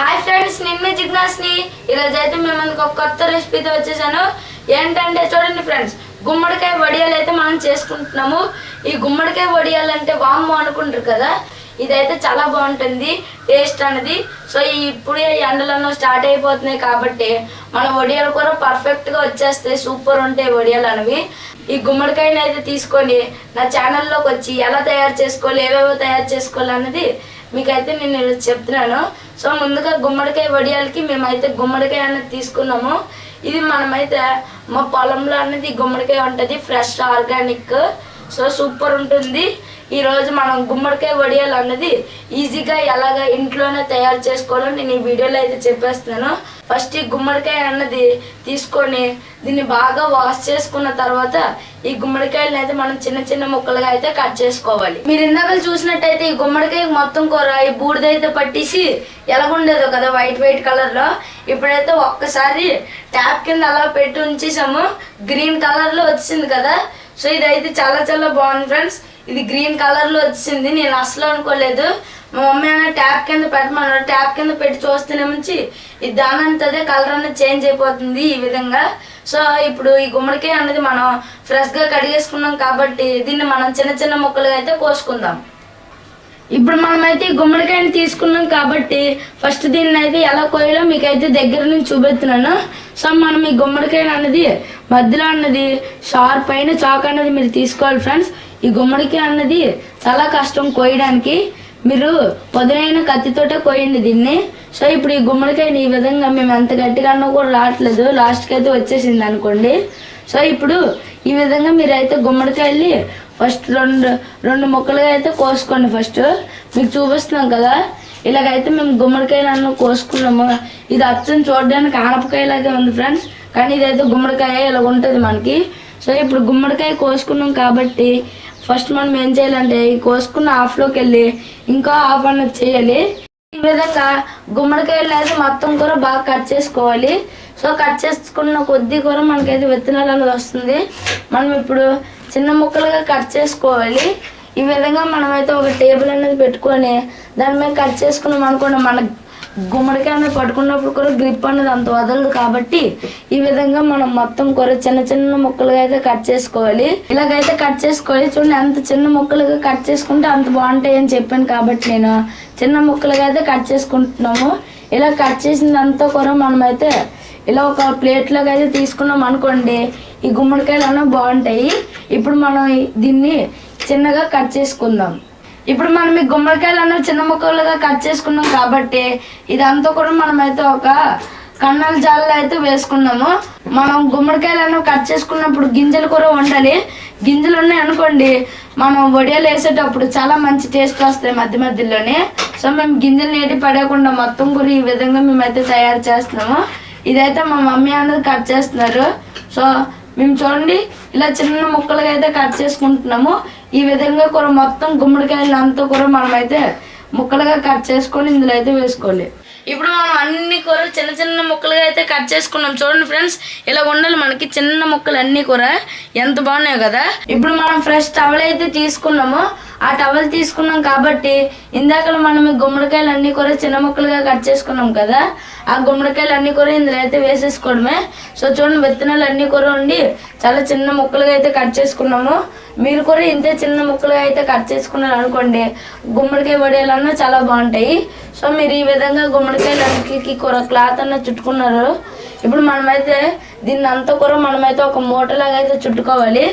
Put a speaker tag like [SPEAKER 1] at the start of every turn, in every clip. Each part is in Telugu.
[SPEAKER 1] హాయ్ ఫ్రెండ్స్ నేను మీ జిజ్ఞాస్ని. ఈరోజు అయితే మేము ఒక కొత్త రెసిపీతో వచ్చేసాను. ఏంటంటే చూడండి ఫ్రెండ్స్ గుమ్మడికాయ వడియాలు అయితే మనం చేసుకుంటున్నాము. ఈ గుమ్మడికాయ వడియాలు అంటే వాము అనుకుంటారు కదా? ఇదైతే చాలా బాగుంటుంది టేస్ట్ అనేది సో ఇప్పుడు ఇప్పుడే ఎండలను స్టార్ట్ అయిపోతున్నాయి కాబట్టి మన వడియాలు కూడా పర్ఫెక్ట్గా వచ్చేస్తాయి సూపర్ ఉంటాయి వడియాలు అనేవి. ఈ గుమ్మడికాయని అయితే తీసుకొని నా ఛానల్లోకి వచ్చి ఎలా తయారు చేసుకోవాలి ఏవేవో తయారు చేసుకోవాలి అనేది మీకైతే నేను ఈరోజు చెప్తున్నాను. సో ముందుగా గుమ్మడికాయ వడియాలకి మేమైతే గుమ్మడికాయ అనేది తీసుకున్నాము. ఇది మనమైతే మా పొలంలో అనేది గుమ్మడికాయ ఉంటుంది ఫ్రెష్ ఆర్గానిక్. సో సూపర్ ఉంటుంది. ఈరోజు మనం గుమ్మడికాయ వడియాలు అన్నది ఈజీగా ఎలాగ ఇంట్లోనే తయారు చేసుకోవాలో నేను ఈ వీడియోలో అయితే చెప్పేస్తున్నాను. ఫస్ట్ ఈ గుమ్మడికాయ అన్నది తీసుకొని దీన్ని బాగా వాష్ చేసుకున్న తర్వాత ఈ గుమ్మడికాయలను అయితే మనం చిన్న చిన్న ముక్కలుగా అయితే కట్ చేసుకోవాలి. మీరు ఇందాక చూసినట్టయితే ఈ గుమ్మడికాయ మొత్తం కూర ఈ బూడిద అయితే పట్టేసి ఎలాగుండేదో కదా వైట్ వైట్ కలర్లో. ఇప్పుడైతే ఒక్కసారి ట్యాప్ కింద అలా పెట్టి ఉంచేసాము. గ్రీన్ కలర్లో వచ్చింది కదా. సో ఇదైతే చాలా చాలా బాగుంది ఫ్రెండ్స్. ఇది గ్రీన్ కలర్లో వచ్చింది. నేను అసలు అనుకోలేదు. మా మమ్మీ అన్న ట్యాప్ కింద పెట్టమన్నారు ట్యాప్ కింద పెట్టి చూస్తేనే నుంచి ఈ దానంతదే కలర్ అనేది చేంజ్ అయిపోతుంది ఈ విధంగా. సో ఇప్పుడు ఈ గుమ్మడికాయ అనేది మనం ఫ్రెష్గా కడిగేసుకున్నాం కాబట్టి దీన్ని మనం చిన్న చిన్న ముక్కలుగా అయితే కోసుకుందాం. ఇప్పుడు మనమైతే ఈ గుమ్మడికాయని తీసుకున్నాం కాబట్టి ఫస్ట్ దీన్ని అయితే ఎలా కోయాలో మీకైతే దగ్గర నుంచి చూపెడుతున్నాను. సో మనం ఈ గుమ్మడికాయని అన్నది మధ్యలో అన్నది షార్ప్ అయిన చాక్ అన్నది మీరు తీసుకోవాలి ఫ్రెండ్స్. ఈ గుమ్మడికాయ అన్నది చాలా కష్టం కోయడానికి. మీరు పదునైన కత్తితోటే కోయండి దీన్ని. సో ఇప్పుడు ఈ గుమ్మడికాయని ఈ విధంగా మేము ఎంత గట్టిగా అన్నా కూడా రావట్లేదు. లాస్ట్కి అయితే వచ్చేసింది అనుకోండి. సో ఇప్పుడు ఈ విధంగా మీరైతే గుమ్మడికాయలు ఫస్ట్ రెండు రెండు ముక్కలుగా అయితే కోసుకోండి ఫస్ట్ మీకు చూపిస్తున్నాం కదా. ఇలాగైతే మేము గుమ్మడికాయలు కోసుకున్నాము. ఇది అచ్చని చూడడానికి ఆనపకాయలాగే ఉంది ఫ్రెండ్స్ కానీ ఇదైతే గుమ్మడికాయ ఇలా ఉంటుంది మనకి. సో ఇప్పుడు గుమ్మడికాయ కోసుకున్నాం కాబట్టి ఫస్ట్ మనం ఏం చేయాలంటే ఈ కోసుకున్న హాఫ్లోకి వెళ్ళి ఇంకా హాఫ్ అన్నది చేయాలి. ఈ విధంగా గుమ్మడికాయలు అయితే మొత్తం కూర బాగా కట్ చేసుకోవాలి. సో కట్ చేసుకున్న కొద్దీ కూడా మనకైతే విత్తనాలు అనేది వస్తుంది. మనం ఇప్పుడు చిన్న ముక్కలుగా కట్ చేసుకోవాలి. ఈ విధంగా మనమైతే ఒక టేబుల్ అనేది పెట్టుకొని దాని మీద కట్ చేసుకున్నాం అనుకోండి మన గుమ్మడికాయ పట్టుకున్నప్పుడు కూడా గ్రిప్ అనేది అంత వదలదు కాబట్టి ఈ విధంగా మనం మొత్తం కూర చిన్న చిన్న ముక్కలుగా అయితే కట్ చేసుకోవాలి. ఇలాగైతే కట్ చేసుకోవాలి. చూడండి ఎంత చిన్న ముక్కలుగా కట్ చేసుకుంటే అంత బాగుంటాయి అని చెప్పాను కాబట్టి నేను చిన్న ముక్కలుగా అయితే కట్ చేసుకుంటున్నాము. ఇలా కట్ చేసిందంతా కూర మనమైతే ఇలా ఒక ప్లేట్లోకి అయితే తీసుకున్నాం అనుకోండి ఈ గుమ్మడికాయలు అన్న బాగుంటాయి. ఇప్పుడు మనం దీన్ని చిన్నగా కట్ చేసుకుందాం. ఇప్పుడు మనం ఈ గుమ్మడికాయలు అన్న చిన్న ముక్కలుగా కట్ చేసుకున్నాం కాబట్టి ఇదంతా కూడా మనమైతే ఒక కన్నాల జాలలో అయితే వేసుకున్నాము. మనం గుమ్మడికాయలు అన్న కట్ చేసుకున్నప్పుడు గింజలు కూడా వండాలి. గింజలు ఉన్నాయి అనుకోండి మనం వడియాలు వేసేటప్పుడు చాలా మంచి టేస్ట్ వస్తాయి మధ్య మధ్యలోనే. సో మేము గింజలు నేటి పడేయకుండా మొత్తం కూడా ఈ విధంగా మేమైతే తయారు చేస్తున్నాము. ఇదైతే మా మమ్మీ అన్నది కట్ చేస్తున్నారు. సో మేము చూడండి ఇలా చిన్న ముక్కలుగా అయితే కట్ చేసుకుంటున్నాము. ఈ విధంగా కూడా మొత్తం గుమ్మడికాయలు అంతా కూడా మనమైతే ముక్కలుగా కట్ చేసుకొని ఇందులో అయితే వేసుకోవాలి ఇప్పుడు మనం అన్ని కూర చిన్న చిన్న ముక్కలుగా అయితే కట్ చేసుకున్నాం. చూడండి ఫ్రెండ్స్ ఇలా ఉండాలి మనకి చిన్న ముక్కలు అన్ని కూర. ఎంత బాగున్నాయి కదా. ఇప్పుడు మనం ఫ్రెష్ టవల్ అయితే తీసుకున్నాము. ఆ టవల్ తీసుకున్నాం కాబట్టి ఇందాక మనం ఈ గుమ్మడికాయలు అన్ని కూడా చిన్న ముక్కలుగా కట్ చేసుకున్నాం కదా ఆ గుమ్మడికాయలు అన్ని కూడా ఇందులో అయితే వేసేసుకోవడమే. సో చూడండి విత్తనాలు అన్ని కూడా ఉండి చాలా చిన్న ముక్కలుగా అయితే కట్ చేసుకున్నాము. మీరు కూడా ఇంతే చిన్న ముక్కలుగా అయితే కట్ చేసుకున్నారు అనుకోండి గుమ్మడికాయ వడేలన్నా చాలా బాగుంటాయి. సో మీరు ఈ విధంగా గుమ్మడికాయలు అన్నిటికి కూర క్లాత్ అన్న చుట్టుకున్నారు. ఇప్పుడు మనమైతే దీన్ని అంతా కూడా మనమైతే ఒక మూటలాగా అయితే చుట్టుకోవాలి.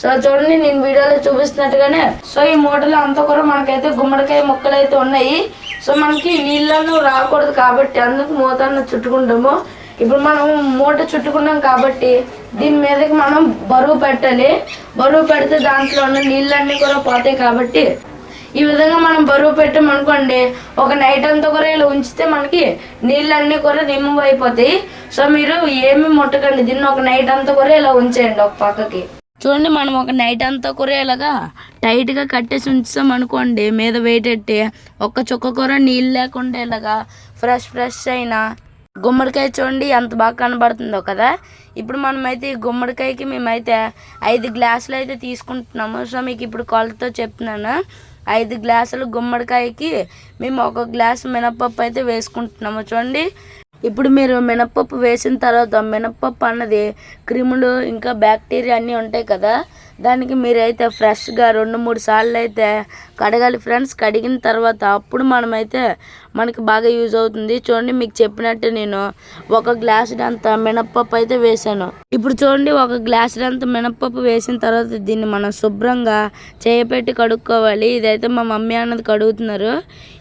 [SPEAKER 1] సో చూడండి నేను వీడియోలో చూపిస్తున్నట్టుగానే. సో ఈ మూటలో అంతా కూడా మనకైతే గుమ్మడికాయ ముక్కలు అయితే ఉన్నాయి. సో మనకి నీళ్ళను రాకూడదు కాబట్టి అందుకు మూతను చుట్టుకుంటాము. ఇప్పుడు మనం మూట చుట్టుకున్నాం కాబట్టి దీని మీదకి మనం బరువు పెట్టాలి. బరువు పెడితే దాంట్లో ఉన్న నీళ్ళన్నీ కూడా పోతాయి కాబట్టి ఈ విధంగా మనం బరువు పెట్టామనుకోండి ఒక నైట్ అంతా కూడా ఇలా ఉంచితే మనకి నీళ్ళన్నీ కూడా రిమూవ్ అయిపోతాయి సో మీరు ఏమి ముట్టకండి దీన్ని ఒక నైట్ అంతా కూడా ఇలా ఉంచేయండి ఒక పక్కకి. చూడండి మనం ఒక నైట్ అంతా కూర ఇలాగా టైట్గా కట్టేసి ఉంచాం అనుకోండి మీద వేటెట్టి ఒక్క చుక్క కూర నీళ్ళు లేకుండా ఇలాగా ఫ్రెష్ ఫ్రెష్ అయిన గుమ్మడికాయ చూడండి ఎంత బాగా కనబడుతుందో కదా. ఇప్పుడు మనమైతే ఈ గుమ్మడికాయకి మేమైతే ఐదు గ్లాసులు అయితే తీసుకుంటున్నాము. సో మీకు ఇప్పుడు కొలతో చెప్తున్నాను. ఐదు గ్లాసులు గుమ్మడికాయకి మేము ఒక గ్లాసు మినపప్పు అయితే వేసుకుంటున్నాము. చూడండి. ఇప్పుడు మీరు మినపప్పు వేసిన తర్వాత మినప్పప్పు అన్నది క్రిములు ఇంకా బ్యాక్టీరియా అన్నీ ఉంటాయి కదా. దానికి మీరైతే ఫ్రెష్గా రెండు మూడు సార్లు అయితే కడగాలి ఫ్రెండ్స్. కడిగిన తర్వాత అప్పుడు మనమైతే మనకి బాగా యూజ్ అవుతుంది. చూడండి మీకు చెప్పినట్టు నేను ఒక గ్లాస్ అంత మినప్పప్పు అయితే వేసాను ఇప్పుడు చూడండి ఒక గ్లాస్ అంత మినప్పప్పు వేసిన తర్వాత దీన్ని మనం శుభ్రంగా చేయపెట్టి కడుక్కోవాలి. ఇదైతే మా మమ్మీ అన్నది కడుగుతున్నారు.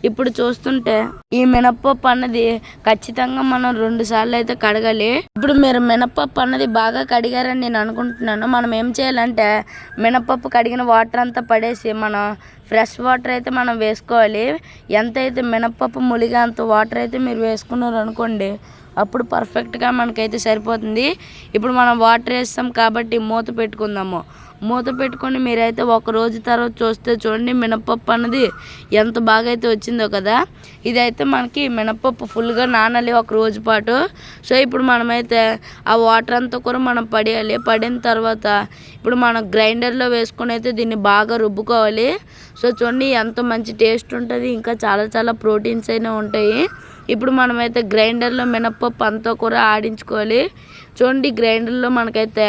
[SPEAKER 1] ఇప్పుడు చూస్తుంటే ఈ మినప్పప్పు అన్నది ఖచ్చితంగా మనం రెండు సార్లు అయితే కడగాలి. ఇప్పుడు మీరు మినప్పప్పు అన్నది బాగా కడిగారని నేను అనుకుంటున్నాను. మనం ఏం చేయాలంటే మినప్పప్పు కడిగిన వాటర్ అంతా పడేసి మనం ఫ్రెష్ వాటర్ అయితే మనం వేసుకోవాలి. ఎంత అయితే మినప్పప్పు ములిగా అంత వాటర్ అయితే మీరు వేసుకున్నారు అనుకోండి అప్పుడు పర్ఫెక్ట్గా మనకైతే సరిపోతుంది. ఇప్పుడు మనం వాటర్ వేస్తాం కాబట్టి మూత పెట్టుకుందాము. మూత పెట్టుకొని మీరైతే ఒక రోజు తర్వాత చూస్తే చూడండి మినపప్పు అన్నది ఎంత బాగా అయితే వచ్చిందో కదా. ఇదైతే మనకి మినపప్పు ఫుల్గా నానాలి ఒక రోజు పాటు. సో ఇప్పుడు మనమైతే ఆ వాటర్ అంతా కూడా మనం పడేయాలి. పడిన తర్వాత ఇప్పుడు మనం గ్రైండర్లో వేసుకొని అయితే దీన్ని బాగా రుబ్బుకోవాలి. సో చూడండి ఎంత మంచి టేస్ట్ ఉంటుంది. ఇంకా చాలా చాలా ప్రోటీన్స్ అయినా ఉంటాయి. ఇప్పుడు మనమైతే గ్రైండర్లో మినప్పప్పు అంతా కూడా ఆడించుకోవాలి. చూడండి గ్రైండర్లో మనకైతే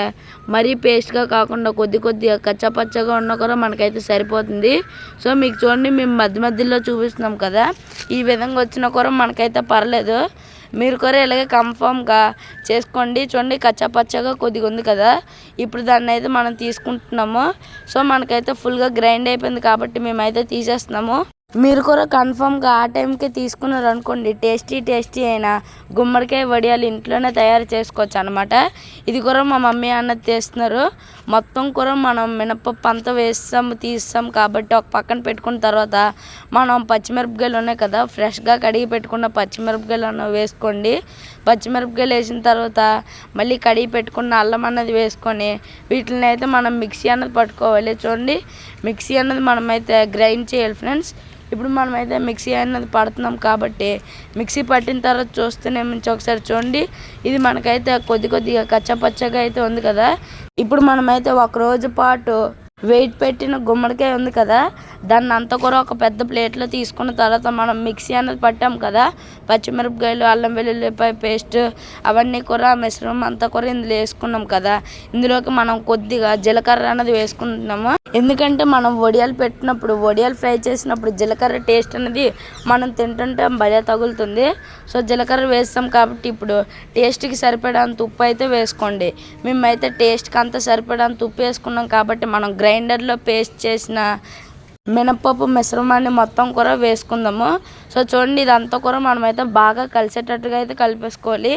[SPEAKER 1] మరీ పేస్ట్గా కాకుండా కొద్ది కొద్దిగా కచ్చపచ్చగా ఉన్నా కూడా మనకైతే సరిపోతుంది. సో మీకు చూడండి మేము మధ్య మధ్యలో చూపిస్తున్నాం కదా. ఈ విధంగా వచ్చినా కూడా మనకైతే పర్లేదు. మీరు కూడా ఇలాగే కన్ఫామ్గా చేసుకోండి. చూడండి కచ్చపచ్చగా కొద్దిగా ఉంది కదా. ఇప్పుడు దాన్ని అయితే మనం తీసుకుంటున్నాము. సో మనకైతే ఫుల్గా గ్రైండ్ అయిపోయింది కాబట్టి మేమైతే తీసేస్తున్నాము. మీరు కూడా కన్ఫామ్గా ఆ టైంకి తీసుకున్నారు అనుకోండి టేస్టీ టేస్టీ అయినా గుమ్మడికాయ వడియాలు ఇంట్లోనే తయారు చేసుకోవచ్చు అనమాట ఇది కూడా మా మమ్మీ అన్నది తీస్తున్నారు మొత్తం కూడా మనం మినపప్పు అంతా వేస్తాం తీస్తాం కాబట్టి ఒక పక్కన పెట్టుకున్న తర్వాత మనం పచ్చిమిరపకాయలు ఉన్నాయి కదా ఫ్రెష్గా కడిగి పెట్టుకున్న పచ్చిమిరపకాయలు అన్న వేసుకోండి. పచ్చిమిరపకాయలు వేసిన తర్వాత మళ్ళీ కడిగి పెట్టుకున్న అల్లం అన్నది వేసుకొని వీటిని అయితే మనం మిక్సీ అన్నది పట్టుకోవాలి. చూడండి మిక్సీ అన్నది మనమైతే గ్రైండ్ చేయాలి ఫ్రెండ్స్ ఇప్పుడు మనమైతే మిక్సీ అన్నది పడుతున్నాం కాబట్టి మిక్సీ పట్టిన తర్వాత చూస్తేనే మంచి ఒకసారి చూడండి. ఇది మనకైతే కొద్ది కొద్దిగా కచ్చపచ్చగా అయితే ఉంది కదా. ఇప్పుడు మనమైతే ఒక రోజు పాటు వెయిట్ పెట్టిన గుమ్మడికాయ ఉంది కదా దాన్ని అంతా కూడా ఒక పెద్ద ప్లేట్లో తీసుకున్న తర్వాత మనం మిక్సీ అనేది పట్టాం కదా పచ్చిమిరపకాయలు అల్లం వెల్లుల్లిపాయ పేస్ట్ అవన్నీ కూడా మిశ్రమం అంతా కూడా ఇందులో వేసుకున్నాం కదా. ఇందులోకి మనం కొద్దిగా జీలకర్ర అనేది వేసుకుంటున్నాము. ఎందుకంటే మనం వడియాలు పెట్టినప్పుడు వడియాలు ఫ్రై చేసినప్పుడు జీలకర్ర టేస్ట్ అనేది మనం తింటుంటే భలే తగులుతుంది. సో జీలకర్ర వేస్తాం కాబట్టి ఇప్పుడు టేస్ట్కి సరిపడేంత ఉప్పు అయితే వేసుకోండి. మేమైతే టేస్ట్కి అంత సరిపడేంత ఉప్పు వేసుకున్నాం కాబట్టి మనం గ్రైండర్లో పేస్ట్ చేసిన మినపప్పు మిశ్రమాన్ని మొత్తం కూడా వేసుకుందాము. సో చూడండి ఇదంతా కూర మనమైతే బాగా కలిసేటట్టుగా అయితే కలిపేసుకోవాలి.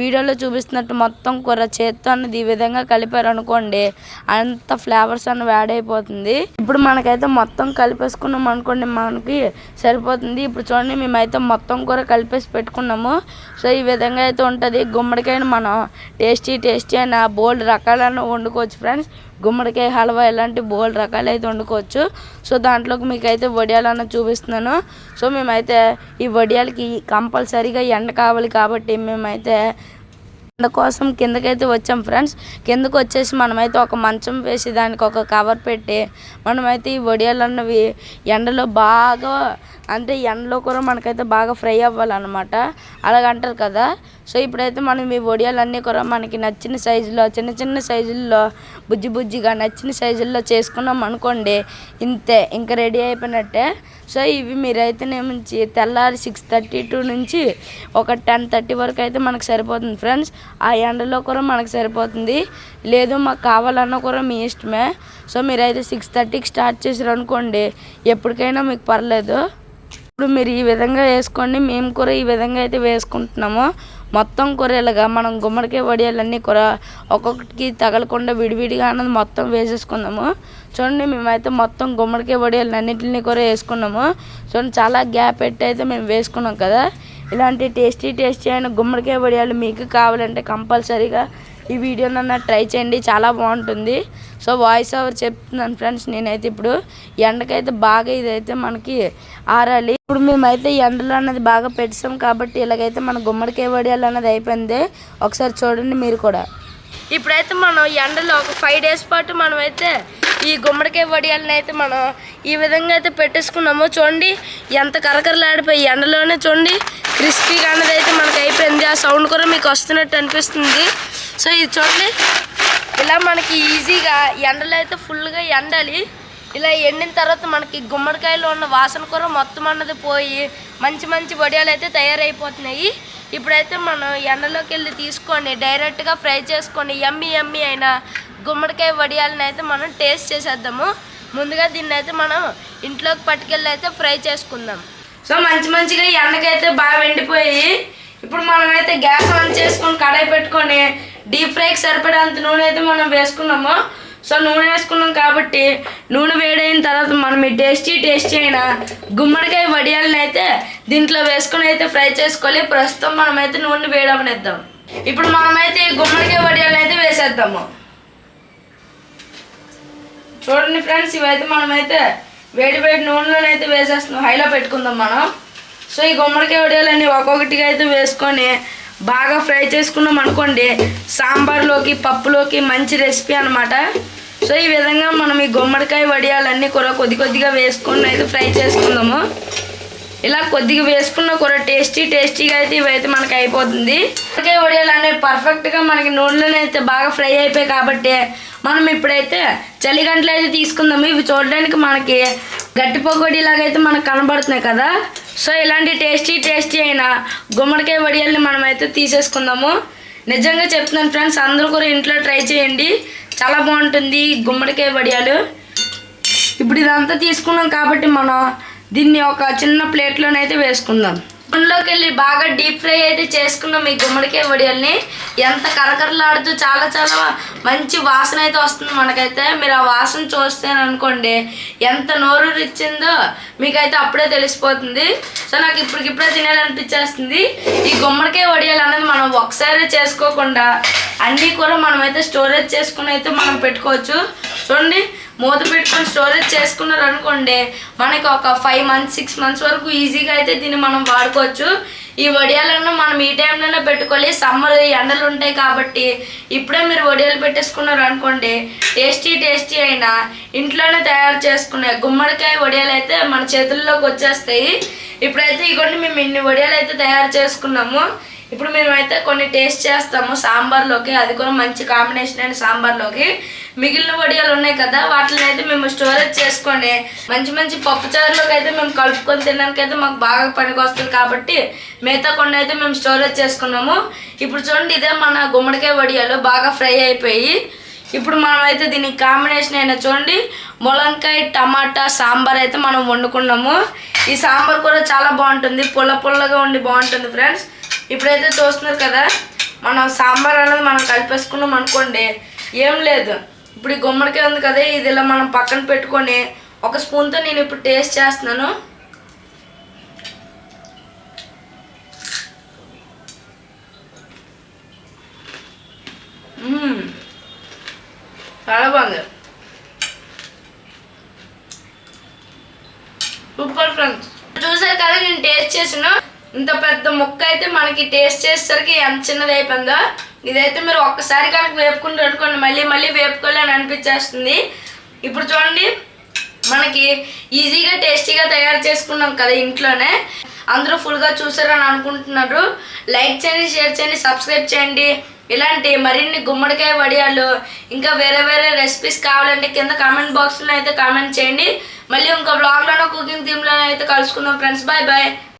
[SPEAKER 1] వీడియోలో చూపిస్తున్నట్టు మొత్తం కూర చేత్తో అన్నది ఈ విధంగా కలిపారు అనుకోండి అంత ఫ్లేవర్స్ అన్న యాడ్ అయిపోతుంది. ఇప్పుడు మనకైతే మొత్తం కలిపేసుకున్నాం అనుకోండి మనకి సరిపోతుంది. ఇప్పుడు చూడండి మేమైతే మొత్తం కూర కలిపేసి పెట్టుకున్నాము. సో ఈ విధంగా అయితే ఉంటుంది. గుమ్మడికాయని మనం టేస్టీ టేస్టీ అయిన బోల్డ్ రకాలను వండుకోవచ్చు ఫ్రెండ్స్. గుమ్మడికాయ హల్వా ఇలాంటి బోల్డ్ రకాలు అయితే వండుకోవచ్చు. సో దాంట్లోకి మీకు అయితే వడియాలన్న చూపిస్తున్నాను. సో మేమైతే ఈ వడియాలకి కంపల్సరీగా ఎండ కావాలి కాబట్టి మేమైతే ఎండ కోసం కిందకైతే వచ్చాం ఫ్రెండ్స్. కిందకు వచ్చేసి మనమైతే ఒక మంచం వేసి దానికి ఒక కవర్ పెట్టి మనమైతే ఈ వడియాలు అన్నవి ఎండలో బాగా అంటే ఎండలో కూడా మనకైతే బాగా ఫ్రై అవ్వాలన్నమాట. అలాగంటారు కదా. సో ఇప్పుడైతే మనం ఈ వడియాలన్నీ కూడా మనకి నచ్చిన సైజులో చిన్న చిన్న సైజుల్లో బుజ్జి బుజ్జిగా నచ్చిన సైజుల్లో చేసుకున్నాం అనుకోండి ఇంతే. ఇంకా రెడీ అయిపోయినట్టే సో ఇవి మీరైతే నుంచి తెల్లారి సిక్స్ థర్టీ టూ నుంచి ఒక టెన్ థర్టీ వరకు అయితే మనకు సరిపోతుంది ఫ్రెండ్స్ ఆ ఎండలో కూడా మనకు సరిపోతుంది. లేదు మాకు కావాలన్నా కూడా మీ ఇష్టమే. సో మీరైతే సిక్స్ థర్టీకి స్టార్ట్ చేసారు అనుకోండి ఎప్పటికైనా మీకు పర్లేదు. ఇప్పుడు మీరు ఈ విధంగా వేసుకోండి మేము కూడా ఈ విధంగా అయితే వేసుకుంటున్నాము. మొత్తం కూరలుగా మనం గుమ్మడికాయ వడియాలన్నీ కూర ఒక్కొక్కటికి తగలకుండా విడివిడిగా అన్నది మొత్తం వేసేసుకుందాము. చూడండి మేమైతే మొత్తం గుమ్మడికాయ వడియాలు అన్నింటినీ కూడా వేసుకున్నాము. చూడండి చాలా గ్యాప్ పెట్టి అయితే మేము వేసుకున్నాం కదా. ఇలాంటి టేస్టీ టేస్టీ అయిన గుమ్మడికాయ వడియాలు మీకు కావాలంటే కంపల్సరీగా ఈ వీడియోనన్నా ట్రై చేయండి చాలా బాగుంటుంది. సో వాయిస్ ఓవర్ చెప్తున్నాను ఫ్రెండ్స్ నేనైతే ఇప్పుడు ఎండకైతే బాగా ఇదైతే మనకి ఆరాలి. ఇప్పుడు మేమైతే ఎండలో అన్నది బాగా పెట్టాం కాబట్టి ఇలాగైతే మన గుమ్మడికాయ వడియాలు అన్నది అయిపోయింది. ఒకసారి చూడండి మీరు కూడా. ఇప్పుడైతే మనం ఎండలో ఒక ఫైవ్ డేస్ పాటు మనమైతే ఈ గుమ్మడికాయ వడియాలను అయితే మనం ఈ విధంగా అయితే పెట్టేసుకున్నాము. చూడండి ఎంత కరకరలాడిపోయి ఎండలోనే చూడండి క్రిస్పీగా అన్నది అయితే మనకి అయిపోయింది. ఆ సౌండ్ కూడా మీకు వస్తున్నట్టు అనిపిస్తుంది. సో ఇది చూడండి ఇలా మనకి ఈజీగా ఎండలు అయితే ఫుల్గా ఎండాలి. ఇలా ఎండిన తర్వాత మనకి గుమ్మడికాయలో ఉన్న వాసన కూర మొత్తం అన్నది పోయి మంచి మంచి వడియాలు అయితే తయారైపోతున్నాయి. ఇప్పుడైతే మనం ఎండలోకి వెళ్ళి తీసుకొని డైరెక్ట్గా ఫ్రై చేసుకొని ఎమ్మి ఎమ్మి అయిన గుమ్మడికాయ వడియాలని అయితే మనం టేస్ట్ చేసేద్దాము. ముందుగా దీన్ని అయితే మనం ఇంట్లోకి పట్టుకెళ్ళి అయితే ఫ్రై చేసుకుందాం. సో మంచి మంచిగా ఎండకైతే బాగా ఎండిపోయి ఇప్పుడు మనమైతే గ్యాస్ ఆన్ చేసుకొని కడాయి పెట్టుకొని డీప్ ఫ్రైకి సరిపడేంత నూనె అయితే మనం వేసుకున్నాము. సో నూనె వేసుకున్నాం కాబట్టి నూనె వేడైన తర్వాత మనం ఈ టేస్టీ టేస్టీ అయిన గుమ్మడికాయ వడియాలని అయితే దీంట్లో వేసుకొని అయితే ఫ్రై చేసుకోవాలి. ప్రస్తుతం మనమైతే నూనె వేడవనిద్దాం. ఇప్పుడు మనమైతే ఈ గుమ్మడికాయ వడియాలను అయితే వేసేద్దాము. చూడండి ఫ్రెండ్స్ ఇవైతే మనమైతే వేడి వేడి నూనెలోనైతే వేసేస్తున్నాం. హైలో పెట్టుకుందాం మనం. సో ఈ గుమ్మడికాయ వడియాలన్నీ ఒక్కొక్కటిగా అయితే వేసుకొని బాగా ఫ్రై చేసుకున్నాం అనుకోండి సాంబార్లోకి పప్పులోకి మంచి రెసిపీ అనమాట సో ఈ విధంగా మనం ఈ గుమ్మడికాయ వడియాలన్నీ కూర కొద్ది కొద్దిగా వేసుకుని అయితే ఫ్రై చేసుకుందాము. ఇలా కొద్దిగా వేసుకున్న కూర టేస్టీ టేస్టీగా అయితే ఇవైతే మనకి అయిపోతుంది. గుమ్మడికాయ వడియాలు అనేవి పర్ఫెక్ట్గా మనకి నూనెలో అయితే బాగా ఫ్రై అయిపోయాయి కాబట్టి మనం ఇప్పుడైతే చలిగంటలు అయితే తీసుకుందాము. ఇవి చూడడానికి మనకి గట్టి పొగడిలాగా అయితే మనకు కనబడుతున్నాయి కదా. సో ఇలాంటి టేస్టీ టేస్టీ అయిన గుమ్మడికాయ వడియాల్ని మనం అయితే తీసేసుకుందాము. నిజంగా చెప్తున్నాను ఫ్రెండ్స్ అందరూ కూడా ఇంట్లో ట్రై చేయండి. చాలా బాగుంటుంది గుమ్మడికాయ వడియాలు. ఇప్పుడు ఇదంతా తీసుకున్నాం కాబట్టి మనం దీన్ని ఒక చిన్న ప్లేట్లోనైతే వేసుకుందాం. అందులోకి వెళ్ళి బాగా డీప్ ఫ్రై అయితే చేసుకున్నాం ఈ గుమ్మడికాయ వడియాల్ని. ఎంత కరకరలాడుతూ చాలా చాలా మంచి వాసన అయితే వస్తుంది మనకైతే. మీరు ఆ వాసన చూస్తే అనుకోండి ఎంత నోరు ఇచ్చిందో మీకైతే అప్పుడే తెలిసిపోతుంది. సో నాకు ఇప్పటికిప్పుడే తినాలనిపించేస్తుంది. ఈ గుమ్మడికాయ వడియాలు అనేది మనం ఒకసారి చేసుకోకుండా అన్నీ కూడా మనమైతే స్టోరేజ్ చేసుకుని అయితే మనం పెట్టుకోవచ్చు. చూడండి మూత పెట్టుకొని స్టోరేజ్ చేసుకున్నారు అనుకోండి మనకి ఒక ఫైవ్ మంత్స్ సిక్స్ మంత్స్ వరకు ఈజీగా అయితే దీన్ని మనం వాడుకోవచ్చు. ఈ వడియాలను మనం ఈ టైంలోనే పెట్టుకోవాలి. సమ్మర్ ఎండలు ఉంటాయి కాబట్టి ఇప్పుడే మీరు వడియాలు పెట్టేసుకున్నారు అనుకోండి టేస్టీ టేస్టీ అయినా ఇంట్లోనే తయారు చేసుకునే గుమ్మడికాయ వడియాలు అయితే మన చేతుల్లోకి వచ్చేస్తాయి. ఇప్పుడైతే ఇగోండి మేము ఇన్ని వడియాలు అయితే తయారు చేసుకున్నాము. ఇప్పుడు మేమైతే కొన్ని టేస్ట్ చేస్తాము సాంబార్లోకి. అది కూడా మంచి కాంబినేషన్ అయిన సాంబార్లోకి. మిగిలిన వడియాలు ఉన్నాయి కదా వాటిని అయితే మేము స్టోరేజ్ చేసుకొని మంచి మంచి పప్పుచారులోకి అయితే మేము కలుపుకొని తినడానికి అయితే మాకు బాగా పనికి వస్తుంది కాబట్టి మిగతా కొన్ని అయితే మేము స్టోరేజ్ చేసుకున్నాము. ఇప్పుడు చూడండి ఇదే మన గుమ్మడికాయ వడియాలు బాగా ఫ్రై అయిపోయి ఇప్పుడు మనం అయితే దీనికి కాంబినేషన్ అయినా చూడండి ములంకాయ టమాటా సాంబార్ అయితే మనం వండుకున్నాము. ఈ సాంబార్ కూడా చాలా బాగుంటుంది పుల్ల పుల్లగా ఉండి బాగుంటుంది ఫ్రెండ్స్. ఇప్పుడైతే చూస్తున్నారు కదా మనం సాంబార్ అనేది మనం కలిపేసుకున్నాం అనుకోండి ఏం లేదు. ఇప్పుడు ఈ గుమ్మడికాయ ఉంది కదా ఇది ఇలా మనం పక్కన పెట్టుకొని ఒక స్పూన్తో నేను ఇప్పుడు టేస్ట్ చేస్తున్నాను. చాలా బాగుంది. Super friends. చూసారు కదా నేను టేస్ట్ చేసిన ఇంత పెద్ద ముక్క అయితే మనకి టేస్ట్ చేసేసరికి ఎంత చిన్నది అయిపోయిందో. ఇదైతే మీరు ఒక్కసారి కనుక వేపుకుంటూ అనుకోండి మళ్ళీ మళ్ళీ వేపుకోవాలని అనిపించేస్తుంది. ఇప్పుడు చూడండి మనకి ఈజీగా టేస్టీగా తయారు చేసుకున్నాం కదా ఇంట్లోనే. అందరూ ఫుల్గా చూసారని అనుకుంటున్నారు. లైక్ చేయండి షేర్ చేయండి సబ్స్క్రైబ్ చేయండి. ఇలాంటి మరిన్ని గుమ్మడికాయ వడియాలు ఇంకా వేరే వేరే రెసిపీస్ కావాలంటే కింద కామెంట్ బాక్స్లో అయితే కామెంట్ చేయండి. మళ్ళీ ఇంకో బ్లాగ్లోనో కుకింగ్ థీమ్లోనో అయితే కలుసుకుందాం ఫ్రెండ్స్ బాయ్ బాయ్